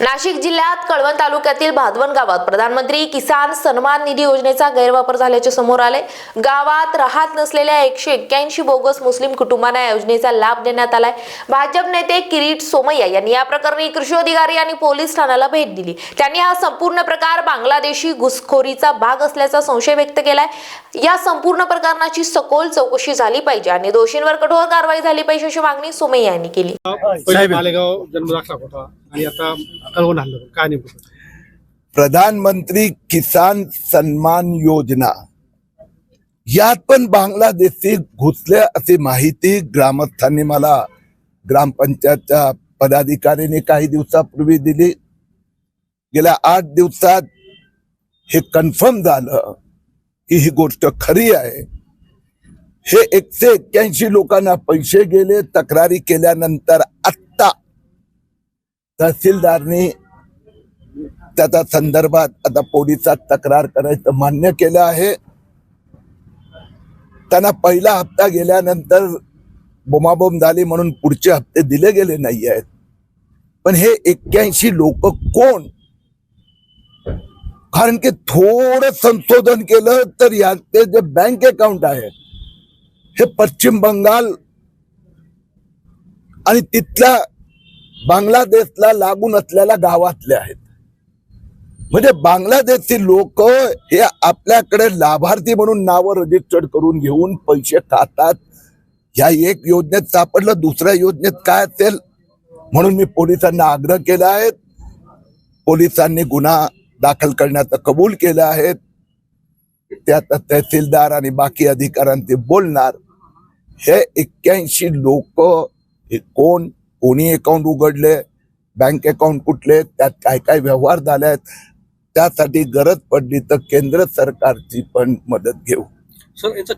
नाशिक जिल्ह्यात कळवण तालुक्यातील भादवण गावात प्रधानमंत्री किसान सन्मान निधी योजनेचा गैरवापर झाल्याचे समोर आले. गावात राहत नसलेल्या एकशे एक्क्याऐंशी बोगस मुस्लिम कुटुंबांना या योजनेचा लाभ देण्यात आलाय. भाजप नेते किरीट सोमय्या यांनी या प्रकरणी कृषी अधिकारी आणि पोलीस ठाण्याला भेट दिली. त्यांनी हा संपूर्ण प्रकार बांगलादेशी घुसखोरीचा भाग असल्याचा संशय व्यक्त केलाय. या संपूर्ण प्रकरणाची सखोल चौकशी झाली पाहिजे आणि दोषींवर कठोर कारवाई झाली पाहिजे अशी मागणी सोमय्या यांनी केली. आणि आता कळवून आणलं काय नेमकं? प्रधानमंत्री किसान सन्मान योजना. यात पण बांगलादेशी घुसले अशी माहिती ग्रामस्थांनी मला ग्रामपंचायतच्या पदाधिकाऱ्यांनी काही दिवसापूर्वी दिली. गेल्या आठ दिवसात हे कन्फर्म झालं की ही गोष्ट खरी आहे. हे एकशे एक्क्याऐंशी लोकांना पैसे गेले तक्रारी केल्यानंतर तहसीलदारनी त्याच्या संदर्भात आता पोलिसात तक्रार करायचं मान्य केलं आहे. त्यांना पहिला हप्ता गेल्यानंतर बोमाबोम झाली म्हणून पुढचे हप्ते दिले गेले नाही आहेत पण हे एक्क्याऐंशी लोक कोण? कारण की थोडं संशोधन केलं तर याचे जे बँक अकाउंट आहे हे पश्चिम बंगाल आणि तिथल्या बांगलादेशला लागून असलेल्या गावातले आहेत. म्हणजे बांगलादेशची लोक हे आपल्याकडे लाभार्थी म्हणून नावं रजिस्टर्ड करून घेऊन पैसे खातात. ह्या एक योजनेत सापडलं दुसऱ्या योजनेत काय असेल? म्हणून मी पोलिसांना आग्रह केला आहे. पोलिसांनी गुन्हा दाखल करण्याचं कबूल केलं आहे. त्यात तहसीलदार आणि बाकी अधिकाऱ्यांचे बोलणार. हे एक्क्याऐंशी लोक हे कोण? कोणी अकाउंट उघडले बँक अकाउंट कुठले त्यात काय काय व्यवहार झाले आहेत त्यासाठी गरज पडली तर केंद्र सरकारची पण मदत घेऊ. सर याचं